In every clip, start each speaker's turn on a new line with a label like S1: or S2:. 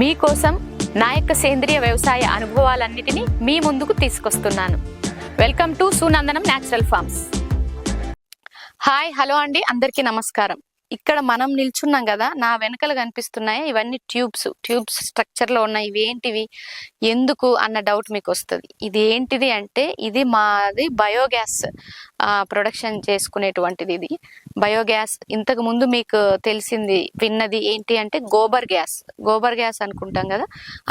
S1: మీకోసం నా యొక్క సేంద్రియ వ్యవసాయ అనుభవాలన్నిటినీ మీ ముందుకు తీసుకొస్తున్నాను. Welcome to Sunandanam natural farms. Hi hello అండి. అందరికీ నమస్కారం. ఇక్కడ మనం నిల్చున్నాం కదా నా వెనకలు కనిపిస్తున్నాయి? ఇవన్నీ ట్యూబ్స్. ట్యూబ్స్ స్ట్రక్చర్లో ఉన్నాయి. ఇవి ఏంటివి ఎందుకు అన్న డౌట్ మీకు వస్తుంది ఇది ఏంటిది అంటే ఇది మాది బయోగ్యాస్ ప్రొడక్షన్ చేసుకునేటువంటిది ఇది. బయోగ్యాస్ ఇంతకు ముందు మీకు తెలిసింది విన్నది ఏంటి అంటే గోబర్ గ్యాస్. గోబర్ గ్యాస్ అనుకుంటాం కదా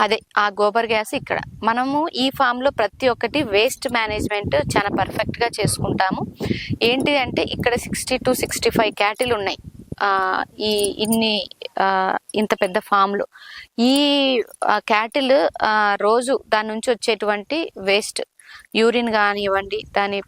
S1: అదే ఆ గోబర్ గ్యాస్ ఇక్కడ. మనము ఈ ఫామ్లో ప్రతి ఒక్కటి వేస్ట్ మేనేజ్మెంట్ చాలా పర్ఫెక్ట్గా చేసుకుంటాము. ఏంటి అంటే ఇక్కడ sixty two sixty five cattle ఉన్నాయి. ఈ ఇన్ని ఇంత పెద్ద ఫామ్లు. ఈ క్యాటిల్ రోజు దాని నుంచి వచ్చేటువంటి వేస్ట్ యూరిన్ కానివ్వండి దాని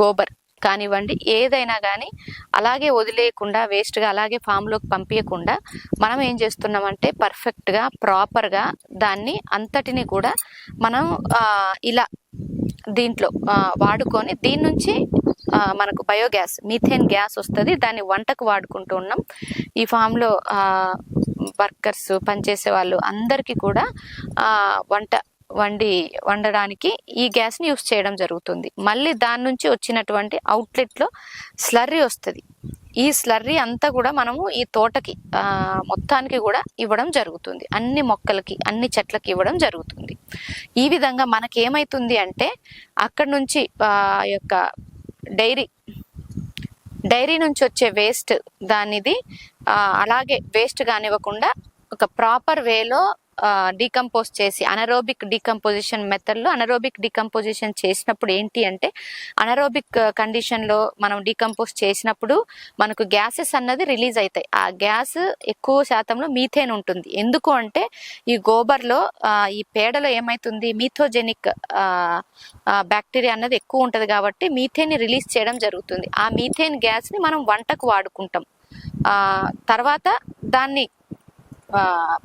S1: గోబర్ కానివ్వండి ఏదైనా కానీ అలాగే వదిలేయకుండా వేస్ట్గా అలాగే ఫామ్లోకి పంపించకుండా మనం ఏం చేస్తున్నామంటే పర్ఫెక్ట్గా ప్రాపర్గా దాన్ని అంతటిని కూడా మనం ఇలా దీంట్లో వాడుకొని దీని నుంచి మనకు బయోగ్యాస్ మీథేన్ గ్యాస్ వస్తుంది. దాన్ని వంటకు వాడుకుంటూ ఉన్నాం. ఈ ఫామ్లో వర్కర్స్ పనిచేసే వాళ్ళు అందరికీ కూడా వంట వండి వండడానికి ఈ గ్యాస్ని యూస్ చేయడం జరుగుతుంది. మళ్ళీ దాని నుంచి వచ్చినటువంటి అవుట్లెట్లో స్లర్రీ వస్తుంది. ఈ స్లర్రీ అంతా కూడా మనము ఈ తోటకి మొత్తానికి కూడా ఇవ్వడం జరుగుతుంది. అన్ని మొక్కలకి అన్ని చెట్లకి ఇవ్వడం జరుగుతుంది. ఈ విధంగా మనకి ఏమైతుంది అంటే అక్కడ నుంచి ఆ యొక్క డైరీ డైరీ నుంచి వచ్చే వేస్ట్ దానిది అలాగే వేస్ట్ కానివ్వకుండా ఒక ప్రాపర్ వేలో డీకంపోజ్ చేసి అనరోబిక్ డీకంపోజిషన్ మెథడ్లో అనరోబిక్ డీకంపోజిషన్ చేసినప్పుడు ఏంటి అంటే అనరోబిక్ కండిషన్లో మనం డీకంపోజ్ చేసినప్పుడు మనకు గ్యాసెస్ అన్నది రిలీజ్ అవుతాయి ఆ గ్యాస్ ఎక్కువ శాతంలో మీథేన్ ఉంటుంది. ఎందుకు అంటే ఈ గోబర్లో ఈ పేడలో ఏమవుతుంది మీథోజెనిక్ బ్యాక్టీరియా అన్నది ఎక్కువ ఉంటుంది కాబట్టి మీథేన్ రిలీజ్ చేయడం జరుగుతుంది. ఆ మీథేన్ గ్యాస్ని మనం వంటకు వాడుకుంటాం. తర్వాత దాన్ని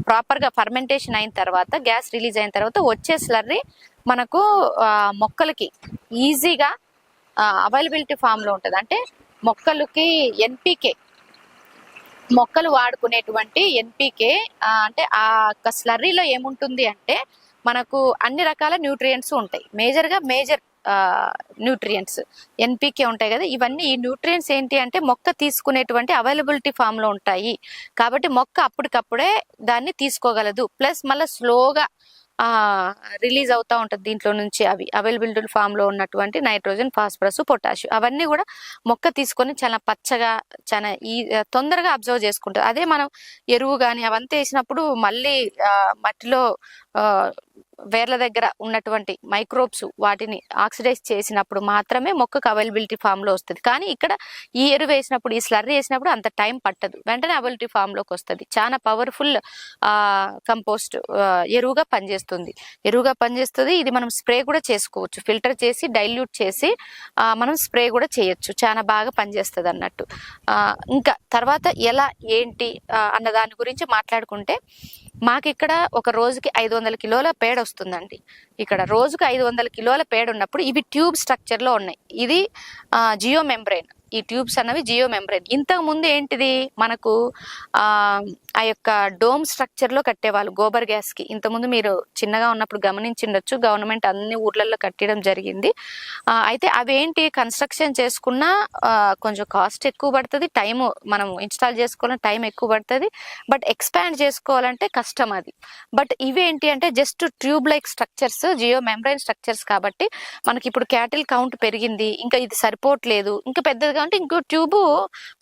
S1: ప్రాపర్గా ఫర్మెంటేషన్ అయిన తర్వాత గ్యాస్ రిలీజ్ అయిన తర్వాత వచ్చే స్లర్రీ మనకు ఆ, మొక్కలకి ఈజీగా అవైలబిలిటీ ఫామ్లో ఉంటుంది. అంటే మొక్కలకి ఎన్పికే మొక్కలు వాడుకునేటువంటి ఎన్పికే అంటే ఆ యొక్క స్లర్రీలో ఏముంటుంది అంటే మనకు అన్ని రకాల న్యూట్రియంట్స్ ఉంటాయి. మేజర్గా మేజర్ న్యూట్రియంట్స్ ఎన్పికే ఉంటాయి కదా ఇవన్నీ ఈ న్యూట్రియంట్స్ ఏంటి అంటే మొక్క తీసుకునేటువంటి అవైలబిలిటీ ఫామ్లో ఉంటాయి. కాబట్టి మొక్క అప్పటికప్పుడే దాన్ని తీసుకోగలదు. ప్లస్ మళ్ళీ స్లోగా రిలీజ్ అవుతా ఉంటుంది దీంట్లో నుంచి అవి. అవైలబిలిటీ ఫామ్లో ఉన్నటువంటి నైట్రోజన్ ఫాస్ఫరస్ పొటాషియం అవన్నీ కూడా మొక్క తీసుకొని చాలా పచ్చగా చాలా ఈ తొందరగా అబ్జర్వ్ చేసుకుంటుంది. అదే మనం ఎరువు కానీ అవంతా వేసినప్పుడు మళ్ళీ మట్టిలో వేర్ల దగ్గర ఉన్నటువంటి మైక్రోబ్స్ వాటిని ఆక్సిడైజ్ చేసినప్పుడు మాత్రమే మొక్కకు అవైలబిలిటీ ఫామ్లో వస్తుంది. కానీ ఇక్కడ ఈ ఎరువు వేసినప్పుడు ఈ స్లర్రీ వేసినప్పుడు అంత టైం పట్టదు. వెంటనే అవైలబిలిటీ ఫామ్లోకి వస్తుంది. చాలా పవర్ఫుల్ కంపోస్ట్ ఎరువుగా పనిచేస్తుంది. ఎరువుగా పనిచేస్తుంది. ఇది మనం స్ప్రే కూడా చేసుకోవచ్చు. ఫిల్టర్ చేసి డైల్యూట్ చేసి మనం స్ప్రే కూడా చేయొచ్చు. చాలా బాగా పనిచేస్తుంది అన్నట్టు. ఇంకా తర్వాత ఎలా ఏంటి అన్న దాని గురించి మాట్లాడుకుంటే మాకు ఇక్కడ ఒక రోజుకి ఐదు వందల కిలోల పేడ వస్తుందండి. ఇక్కడ రోజుకు ఐదు వందల కిలోల పేడ ఉన్నప్పుడు ఇవి ట్యూబ్ స్ట్రక్చర్లో ఉన్నాయి. ఇది జియో మెంబ్రెయిన్ ఈ ట్యూబ్స్ అన్నవి జియో మెంబ్రెయిన్ ఇంతకు ముందు ఏంటిది? మనకు ఆ యొక్క డోమ్ స్ట్రక్చర్లో కట్టేవాళ్ళు గోబర్ గ్యాస్కి ఇంతకుముందు మీరు చిన్నగా ఉన్నప్పుడు గమనించిండొచ్చు గవర్నమెంట్ అన్ని ఊర్లలో కట్టడం జరిగింది. అయితే అవేంటి కన్స్ట్రక్షన్ చేసుకున్నా కొంచెం కాస్ట్ ఎక్కువ పడుతుంది. టైం మనం ఇన్స్టాల్ చేసుకోవాలంటే టైం ఎక్కువ పడుతుంది. బట్ ఎక్స్పాండ్ చేసుకోవాలంటే కష్టం అది. బట్ ఇవేంటి అంటే just tube like structures geo membrane structures కాబట్టి మనకి ఇప్పుడు క్యాటిల్ కౌంట్ పెరిగింది. ఇంకా ఇది సరిపోవట్లేదు. ఇంకా పెద్దదిగా అంటే ఇంకో ట్యూబ్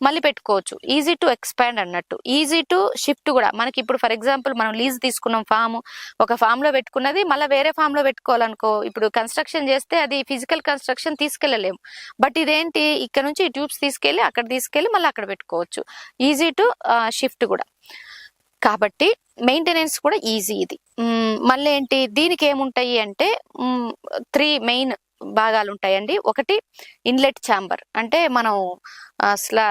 S1: మళ్ళీ పెట్టుకోవచ్చు. ఈజీ టు ఎక్స్పాండ్ అన్నట్టు. ఈజీ టు షిఫ్ట్ కూడా. మనకి ఇప్పుడు ఫర్ ఎగ్జాంపుల్ మనం లీజ్ తీసుకున్నాం ఫామ్ ఒక ఫామ్లో పెట్టుకున్నది మళ్ళీ వేరే ఫామ్లో పెట్టుకోవాలనుకో ఇప్పుడు కన్స్ట్రక్షన్ చేస్తే అది ఫిజికల్ కన్స్ట్రక్షన్ తీసుకెళ్ళలేము బట్ ఇదేంటి? ఇక్కడ నుంచి ఈ ట్యూబ్స్ తీసుకెళ్ళి అక్కడ తీసుకెళ్ళి మళ్ళీ అక్కడ పెట్టుకోవచ్చు. ఈజీ టు షిఫ్ట్ కూడా. కాబట్టి మెయింటెనెన్స్ కూడా ఈజీ ఇది. మళ్ళీ ఏంటి? దీనికి ఏముంటాయి అంటే త్రీ మెయిన్ భాగాలు ఉంటాయండి ఒకటి ఇన్లెట్ ఛాంబర్. అంటే మనం అసలు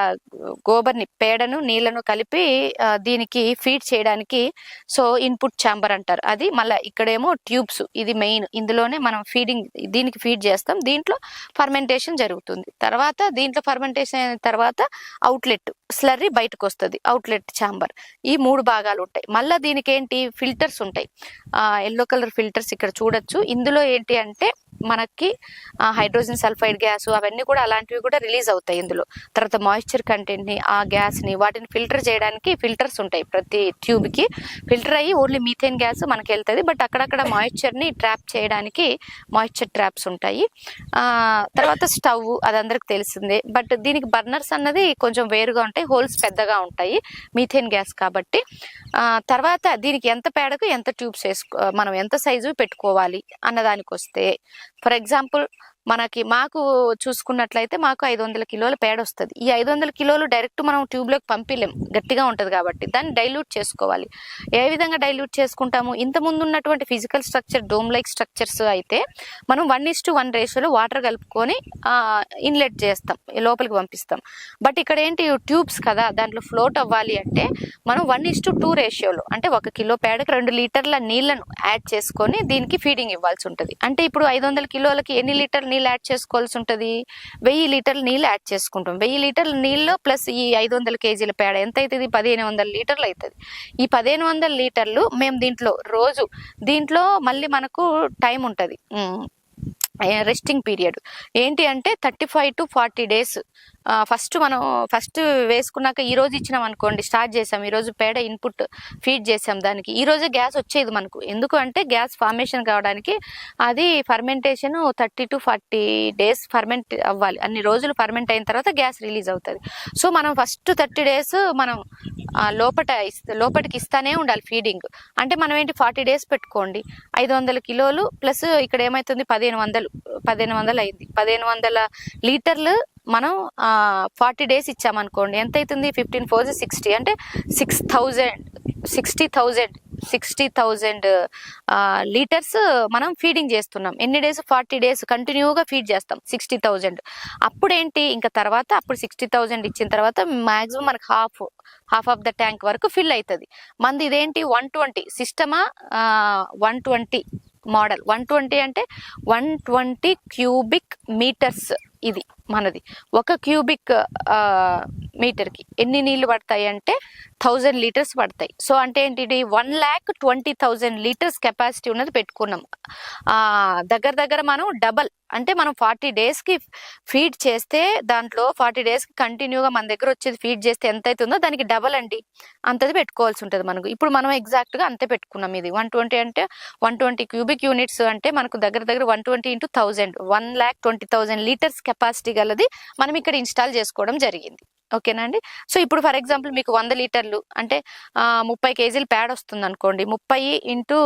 S1: గోబర్ని పేడను నీళ్ళను కలిపి దీనికి ఫీడ్ చేయడానికి సో ఇన్పుట్ ఛాంబర్ అంటారు. అది మళ్ళీ ఇక్కడేమో ట్యూబ్స్. ఇది మెయిన్. ఇందులోనే మనం ఫీడింగ్ దీనికి ఫీడ్ చేస్తాం. దీంట్లో ఫర్మెంటేషన్ జరుగుతుంది. తర్వాత దీంట్లో ఫర్మెంటేషన్ అయిన తర్వాత అవుట్లెట్ స్లర్రీ బయటకు వస్తుంది అవుట్లెట్ ఛాంబర్. ఈ మూడు భాగాలు ఉంటాయి మళ్ళీ దీనికి ఏంటి ఫిల్టర్స్ ఉంటాయి. ఎల్లో కలర్ ఫిల్టర్స్ ఇక్కడ చూడొచ్చు. ఇందులో ఏంటి అంటే మనకి హైడ్రోజన్ సల్ఫైడ్ గ్యాస్ అవన్నీ కూడా అలాంటివి కూడా రిలీజ్ అవుతాయి ఇందులో. తర్వాత మాయిశ్చర్ కంటెంట్ని ఆ గ్యాస్ని వాటిని ఫిల్టర్ చేయడానికి ఫిల్టర్స్ ఉంటాయి ప్రతి ట్యూబ్కి. ఫిల్టర్ అయ్యి ఓన్లీ మీథేన్ గ్యాస్ మనకి వెళ్తుంది బట్ అక్కడక్కడ మాయిశ్చర్ని ట్రాప్ చేయడానికి మాయిశ్చర్ ట్రాప్స్ ఉంటాయి. తర్వాత స్టవ్ అది అందరికి తెలిసిందే. బట్ దీనికి బర్నర్స్ అన్నది కొంచెం వేరుగా ఉంటాయి. హోల్స్ పెద్దగా ఉంటాయి. మీథేన్ గ్యాస్ కాబట్టి. తర్వాత దీనికి ఎంత పేడకు ఎంత ట్యూబ్స్ వేసుకో మనం ఎంత సైజు పెట్టుకోవాలి అన్నదానికి వస్తే ఫర్ ఎగ్జాంపుల్ మనకి మాకు చూసుకున్నట్లయితే మాకు ఐదు వందల కిలోల పేడ వస్తుంది ఈ ఐదు వందల కిలోలు డైరెక్ట్ మనం ట్యూబ్లోకి పంపిలేం. గట్టిగా ఉంటుంది కాబట్టి దాన్ని డైల్యూట్ చేసుకోవాలి. ఏ విధంగా డైల్యూట్ చేసుకుంటాము? ఇంత ముందు ఉన్నటువంటి physical structure dome like structures అయితే మనం వన్ ఇస్ టు వన్ రేషియోలో వాటర్ కలుపుకొని ఇన్లెట్ చేస్తాం. లోపలికి పంపిస్తాం. బట్ ఇక్కడ ఏంటి ట్యూబ్స్ కదా దాంట్లో ఫ్లోట్ అవ్వాలి అంటే మనం వన్ ఇస్ టు టూ రేషియోలో అంటే ఒక కిలో పేడకి రెండు లీటర్ల నీళ్ళను యాడ్ చేసుకొని దీనికి ఫీడింగ్ ఇవ్వాల్సి ఉంటుంది. అంటే ఇప్పుడు ఐదు వందల కిలోలకి ఎన్ని లీటర్ల నీళ్ళు నీళ్ళు యాడ్ చేసుకోవాల్సి ఉంటుంది. వెయ్యి లీటర్లు నీళ్ళు యాడ్ చేసుకుంటాం. వెయ్యి లీటర్ల నీళ్ళు ప్లస్ ఈ ఐదు వందల కేజీల పేడ. ఎంత అవుతుంది పదిహేను వందల లీటర్లు అవుతుంది ఈ పదిహేను వందల లీటర్లు మేము దీంట్లో రోజు దీంట్లో మళ్ళీ మనకు టైం ఉంటుంది. Resting period. ఏంటి అంటే thirty five to forty days first మనం ఫస్ట్ వేసుకున్నాక ఈ రోజు ఇచ్చినాం అనుకోండి స్టార్ట్ చేసాం. ఈరోజు పేడ ఇన్పుట్ ఫీడ్ చేసాం దానికి. ఈ గ్యాస్ వచ్చేది మనకు. ఎందుకు అంటే గ్యాస్ ఫార్మేషన్ కావడానికి అది fermentation thirty to forty days ferment అవ్వాలి. అన్ని రోజులు ఫర్మెంట్ అయిన తర్వాత గ్యాస్ రిలీజ్ అవుతుంది. సో మనం ఫస్ట్ థర్టీ డేస్ మనం లోపట లోపటికి ఇస్తానే ఉండాలి ఫీడింగ్ అంటే మనం ఏంటి ఫార్టీ డేస్ పెట్టుకోండి. ఐదు వందల కిలోలు ప్లస్ ఇక్కడ ఏమవుతుంది పదిహేను వందలు పదిహేను వందలు అయింది. పదిహేను వందల లీటర్లు మనం ఫార్టీ డేస్ ఇచ్చామనుకోండి ఎంత అవుతుంది ఫిఫ్టీన్ ఫోర్ సిక్స్టీ. అంటే six thousand sixty thousand sixty thousand litres మనం ఫీడింగ్ చేస్తున్నాం. ఎన్ని డేస్? ఫార్టీ డేస్ కంటిన్యూగా ఫీడ్ చేస్తాం సిక్స్టీ థౌజండ్. అప్పుడేంటి? ఇంకా తర్వాత అప్పుడు సిక్స్టీ థౌజండ్ ఇచ్చిన తర్వాత మ్యాక్సిమం మనకు half half of the tank వరకు ఫిల్ అవుతుంది మంది ఇదేంటి? One twenty సిస్టమా? One twenty model. One twenty అంటే వన్ ట్వంటీ క్యూబిక్ మీటర్స్ ఇది. మనది. ఒక క్యూబిక్ మీటర్కి ఎన్ని నీళ్ళు పడతాయి అంటే థౌజండ్ లీటర్స్ పడతాయి. సో అంటే ఏంటి one lakh twenty thousand litres capacity ఉన్నది పెట్టుకున్నాం. దగ్గర దగ్గర మనం డబల్ అంటే మనం ఫార్టీ డేస్కి ఫీడ్ చేస్తే దాంట్లో ఫార్టీ డేస్కి కంటిన్యూగా మన దగ్గర వచ్చేది ఫీడ్ చేస్తే ఎంత అవుతుందో దానికి డబల్ అండి. అంతది పెట్టుకోవాల్సి ఉంటుంది మనకు. ఇప్పుడు మనం ఎగ్జాక్ట్గా అంతే పెట్టుకున్నాం ఇది. వన్ ట్వంటీ అంటే వన్ ట్వంటీ క్యూబిక్ యూనిట్స్ అంటే మనకు దగ్గర దగ్గర one twenty into thousand one lakh twenty thousand litres capacity చేయగలది. మనం ఇక్కడ ఇన్స్టాల్ చేసుకోవడం జరిగింది. ఓకేనా అండి? సో ఇప్పుడు ఫర్ ఎగ్జాంపుల్ మీకు వంద లీటర్లు అంటే ముప్పై కేజీలు ప్యాడ్ వస్తుంది అనుకోండి ముప్పై ఇంటూ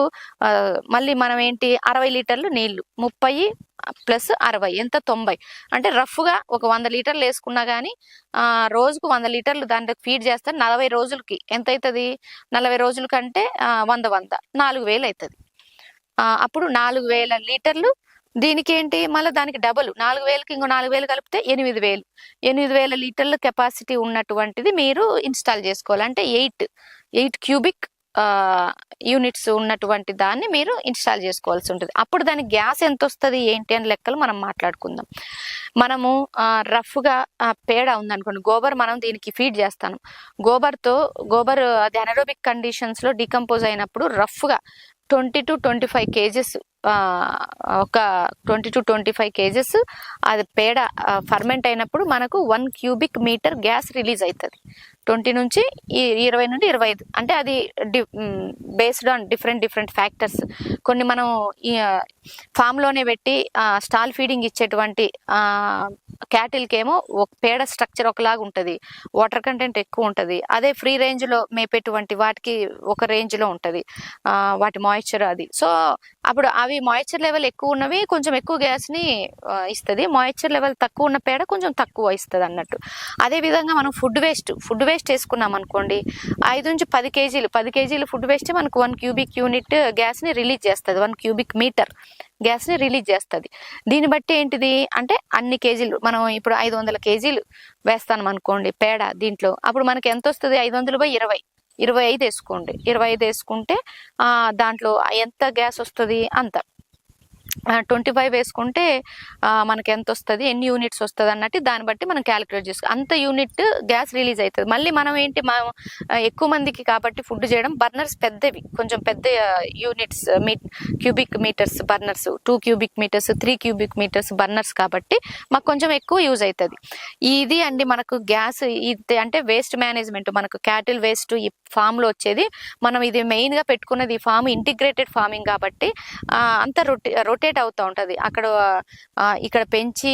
S1: మళ్ళీ మనం ఏంటి? అరవై లీటర్లు నీళ్ళు. ముప్పై ప్లస్ అరవై ఎంత? తొంభై. అంటే రఫ్గా ఒక వంద లీటర్లు వేసుకున్నా కానీ రోజుకు వంద లీటర్లు దాంట్లో ఫీడ్ చేస్తారు నలభై రోజులకి ఎంత అవుతుంది నలభై రోజుల కంటే వంద వంద. నాలుగు వేలు అవుతుంది అప్పుడు నాలుగు వేల లీటర్లు దీనికి ఏంటి మళ్ళీ దానికి డబుల్. నాలుగు వేలకి ఇంకో నాలుగు వేలు కలిపితే ఎనిమిది వేలు. ఎనిమిది వేల లీటర్ల కెపాసిటీ ఉన్నటువంటిది మీరు ఇన్స్టాల్ చేసుకోవాలి. అంటే ఎయిట్ ఎయిట్ క్యూబిక్ యూనిట్స్ ఉన్నటువంటి దాన్ని మీరు ఇన్స్టాల్ చేసుకోవాల్సి ఉంటుంది. అప్పుడు దానికి గ్యాస్ ఎంత వస్తుంది ఏంటి? అని లెక్కలు మనం మాట్లాడుకుందాం. మనము రఫ్గా పేడ ఉందనుకోండి. గోబర్ మనం దీనికి ఫీడ్ చేస్తాను. గోబర్తో గోబర్ అది అనరోబిక్ కండిషన్స్లో డికంపోజ్ అయినప్పుడు రఫ్గా twenty to twenty five kgs ఒక twenty to twenty five kgs. అది పేడ ఫర్మెంట్ అయినప్పుడు మనకు one cubic metre gas release అవుతుంది ట్వంటీ నుంచి ఈ ఇరవై నుండి ఇరవై ఐదు. అంటే అది D based on different different factors. కొన్ని మనం ఫామ్లోనే పెట్టి స్టాల్ ఫీడింగ్ ఇచ్చేటువంటి క్యాటిల్కి ఏమో ఒక పేడ స్ట్రక్చర్ ఒకలాగా ఉంటుంది. వాటర్ కంటెంట్ ఎక్కువ ఉంటుంది. అదే ఫ్రీ రేంజ్లో మేపేటువంటి వాటికి ఒక రేంజ్లో ఉంటుంది. వాటి మాయిశ్చర్ అది. సో అప్పుడు అవి మాయిశ్చర్ లెవెల్ ఎక్కువ ఉన్నవి కొంచెం ఎక్కువ గ్యాస్ని ఇస్తుంది. మాయిశ్చర్ లెవెల్ తక్కువ ఉన్న పేడ కొంచెం తక్కువ ఇస్తుంది అన్నట్టు. అదే విధంగా మనం ఫుడ్ వేస్ట్ ఫుడ్ వేస్ట్ వేసుకున్నాం అనుకోండి ఐదు నుంచి పది కేజీలు పది కేజీలు ఫుడ్ వేస్ట్ మనకు వన్ క్యూబిక్ యూనిట్ గ్యాస్ని రిలీజ్ చేస్తుంది. One cubic metre. గ్యాస్ని రిలీజ్ చేస్తుంది. దీన్ని బట్టి ఏంటిది? అంటే అన్ని కేజీలు మనం ఇప్పుడు ఐదు వందల కేజీలు వేస్తాను అనుకోండి పేడ దీంట్లో. అప్పుడు మనకి ఎంత వస్తుంది ఐదు వందలు బై ఇరవై. ఇరవై ఐదు వేసుకోండి. ఇరవై ఐదు వేసుకుంటే దాంట్లో ఎంత గ్యాస్ వస్తుంది? అంత. ట్వంటీ ఫైవ్ వేసుకుంటే మనకి ఎంత వస్తుంది ఎన్ని యూనిట్స్ వస్తుంది అన్నట్టు దాన్ని బట్టి మనం క్యాలిక్యులేట్ చేసుకో అంత యూనిట్ గ్యాస్ రిలీజ్ అవుతుంది మళ్ళీ మనం ఏంటి మనం ఎక్కువ మందికి కాబట్టి ఫుడ్ చేయడం బర్నర్స్ పెద్దవి. కొంచెం పెద్ద యూనిట్స్ మీ cubic metres burners two cubic metres three cubic metres burners కాబట్టి మాకు కొంచెం ఎక్కువ యూజ్ అవుతుంది ఇది అండి మనకు గ్యాస్ ఇది అంటే వేస్ట్ మేనేజ్మెంట్. మనకు క్యాటిల్ వేస్ట్ ఈ ఫామ్లో వచ్చేది. మనం ఇది మెయిన్గా పెట్టుకున్నది ఈ ఫామ్ ఇంటిగ్రేటెడ్ ఫార్మింగ్ కాబట్టి అంత అంతా రొట్టె రొటేట్ అవుతూ ఉంటది. అక్కడ ఇక్కడ పెంచి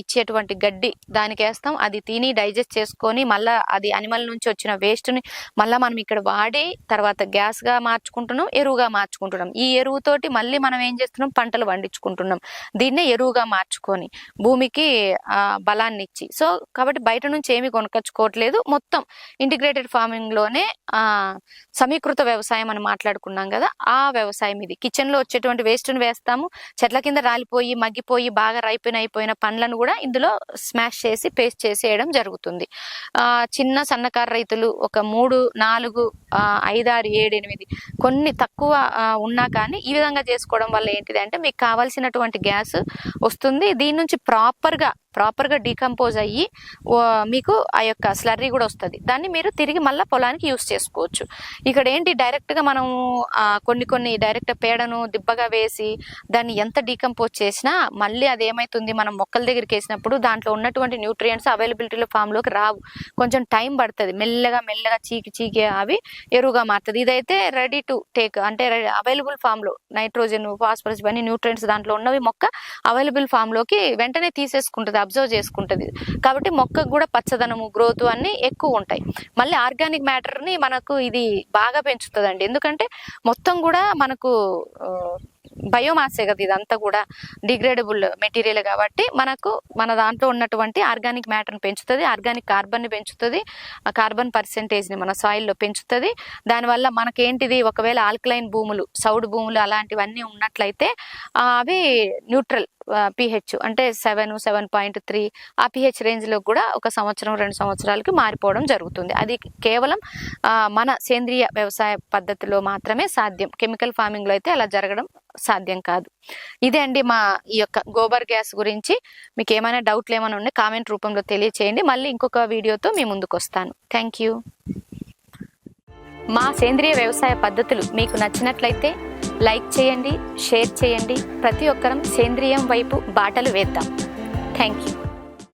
S1: ఇచ్చేటువంటి గడ్డి దానికి వేస్తాం. అది తిని డైజెస్ట్ చేసుకొని మళ్ళీ అది అనిమల్ నుంచి వచ్చిన వేస్ట్ని మనం ఇక్కడ వాడి తర్వాత గ్యాస్గా మార్చుకుంటున్నాం ఎరువుగా మార్చుకుంటున్నాం. ఈ ఎరువుతోటి మళ్ళీ మనం ఏం చేస్తున్నాం? పంటలు పండించుకుంటున్నాం. దీన్నే ఎరువుగా మార్చుకొని భూమికి ఆ, బలాన్ని ఇచ్చి సో కాబట్టి బయట నుంచి ఏమి కొనుక్కొచ్చుకోవట్లేదు. మొత్తం ఇంటిగ్రేటెడ్ ఫార్మింగ్లోనే సమీకృత వ్యవసాయం అని మాట్లాడుకున్నాం కదా ఆ వ్యవసాయం ఇది. కిచెన్లో వచ్చేటువంటి వేస్ట్ని వేస్తాము. చెట్ల కింద రాలిపోయి మగ్గిపోయి బాగా రైపెన్ అయిపోయిన పండ్లను కూడా ఇందులో స్మాష్ చేసి పేస్ట్ చేసి వేయడం జరుగుతుంది. ఆ చిన్న సన్నకారు రైతులు ఒక మూడు నాలుగు ఆ, ఐదారు ఏడు ఎనిమిది కొన్ని తక్కువ ఉన్నా కానీ ఈ విధంగా చేసుకోవడం వల్ల ఏంటిది అంటే మీకు కావాల్సినటువంటి గ్యాస్ వస్తుంది. దీని నుంచి ప్రాపర్గా ప్రాపర్గా డీకంపోజ్ అయ్యి మీకు ఆ యొక్క స్లర్రీ కూడా వస్తుంది. దాన్ని మీరు తిరిగి మళ్ళీ పొలానికి యూస్ చేసుకోవచ్చు. ఇక్కడ ఏంటి డైరెక్ట్గా మనము మనం కొన్ని కొన్ని డైరెక్ట్ పేడను దిబ్బగా వేసి దాన్ని ఎంత డీకంపోజ్ చేసినా మళ్ళీ అది ఏమవుతుంది మనం మొక్కల దగ్గరికి వేసినప్పుడు దాంట్లో ఉన్నటువంటి న్యూట్రియంట్స్ అవైలబిలిటీలో ఫామ్లోకి రావు. కొంచెం టైం పడుతుంది. మెల్లగా మెల్లగా చీకి చీకి అవి ఎరువుగా మారుతుంది. ఇదైతే రెడీ టు టేక్ అంటే అవైలబుల్ ఫామ్లో నైట్రోజన్ ఫాస్ఫరస్ ఇవన్నీ న్యూట్రియంట్స్ దాంట్లో ఉన్నవి మొక్క అవైలబుల్ ఫామ్లోకి వెంటనే తీసేసుకుంటుంది అబ్జర్వ్ చేసుకుంటుంది. కాబట్టి మొక్కకు కూడా పచ్చదనము గ్రోత్ అన్నీ ఎక్కువ ఉంటాయి. మళ్ళీ ఆర్గానిక్ మ్యాటర్ని మనకు ఇది బాగా పెంచుతుందండి. ఎందుకంటే మొత్తం కూడా మనకు బయోమాసే కదా ఇదంతా కూడా డిగ్రేడబుల్ మెటీరియల్ కాబట్టి మనకు మన దాంట్లో ఉన్నటువంటి ఆర్గానిక్ మ్యాటర్ని పెంచుతుంది ఆర్గానిక్ కార్బన్ని పెంచుతుంది ఆ కార్బన్ పర్సెంటేజ్ని మన సాయిల్లో పెంచుతుంది. దానివల్ల మనకేంటిది? ఒకవేళ ఆల్కలైన్ భూములు సౌడ్ భూములు అలాంటివన్నీ ఉన్నట్లయితే అవి న్యూట్రల్ పిహెచ్ అంటే సెవెన్ సెవెన్ పాయింట్ త్రీ ఆ పిహెచ్ రేంజ్లో కూడా ఒక సంవత్సరం రెండు సంవత్సరాలకి మారిపోవడం జరుగుతుంది. అది కేవలం మన సేంద్రియ వ్యవసాయ పద్ధతిలో మాత్రమే సాధ్యం. కెమికల్ ఫార్మింగ్లో అయితే అలా జరగడం సాధ్యం కాదు. ఇదే అండి మా ఈ యొక్క గోబర్ గ్యాస్ గురించి. మీకు ఏమైనా డౌట్లు ఏమైనా ఉన్నాయి కామెంట్ రూపంలో తెలియచేయండి. మళ్ళీ ఇంకొక వీడియోతో మీ ముందుకు వస్తాను థ్యాంక్ యూ. మా సేంద్రియ వ్యవసాయ పద్ధతులు మీకు నచ్చినట్లయితే లైక్ చేయండి షేర్ చేయండి. ప్రతి ఒక్కరం సేంద్రియం వైపు బాటలు వేద్దాం. Thank you.